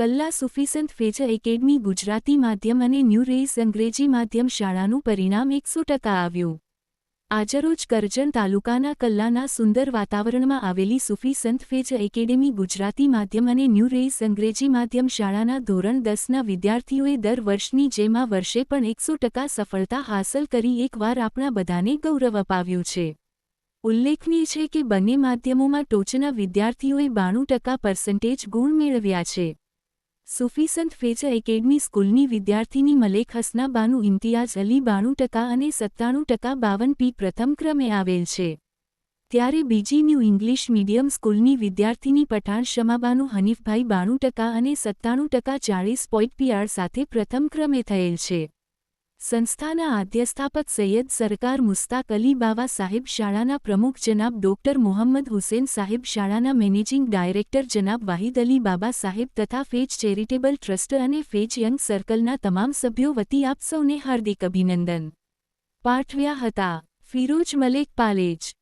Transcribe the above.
કલ્લા સુફિસંત ફેજ એકેડમી ગુજરાતી માધ્યમ અને ન્યૂ રેઇસ અંગ્રેજી માધ્યમ શાળાનું પરિણામ એકસો ટકા આવ્યું. આજરોજ કરજણ તાલુકાના કલ્લાના સુંદર વાતાવરણમાં આવેલી સુફી સંત ફેજ એકેડેમી ગુજરાતી માધ્યમ અને ન્યૂ રેઇસ અંગ્રેજી માધ્યમ શાળાના ધોરણ દસના વિદ્યાર્થીઓએ દર વર્ષની જેમ વર્ષે પણ એકસો ટકા સફળતા હાંસલ કરી એકવાર આપણા બધાને ગૌરવ અપાવ્યું છે. ઉલ્લેખનીય છે કે બંને માધ્યમોમાં ટોચના વિદ્યાર્થીઓએ બાણું ટકા પર્સન્ટેજ ગુણ મેળવ્યા છે. સુફીસંત ફેજ એકેડમી સ્કૂલની વિદ્યાર્થીની મલેક હસના બાનુ અલી બાણું ટકા અને સત્તાણું ટકા બાવન પી પ્રથમ ક્રમે આવેલ છે. ત્યારે બીજી ન્યૂ ઇંગ્લિશ મીડિયમ સ્કૂલની વિદ્યાર્થીની પઠાણ શમાબાનુ હનીફભાઈ બાણું ટકા અને સત્તાણું ટકા ચાળીસ પોઈન્ટ પીઆર સાથે પ્રથમ ક્રમે થયેલ છે. સંસ્થાના આદ્યસ્થાપક સૈયદ સરકાર મુસ્તાક અલી બાવા સાહેબ શાળાના પ્રમુખ જનાબ ડોક્ટર મોહમ્મદ હુસેન સાહેબ શાળાના મેનેજિંગ ડાયરેક્ટર જનાબ વાહિદ અલી બાબા સાહેબ તથા ફેજ ચેરિટેબલ ટ્રસ્ટ અને ફેજ યંગ સર્કલના તમામ સભ્યો વતી આપ સૌને હાર્દિક અભિનંદન. પાઠવ્યા હતા. ફિરોજ મલેક પાલેજ.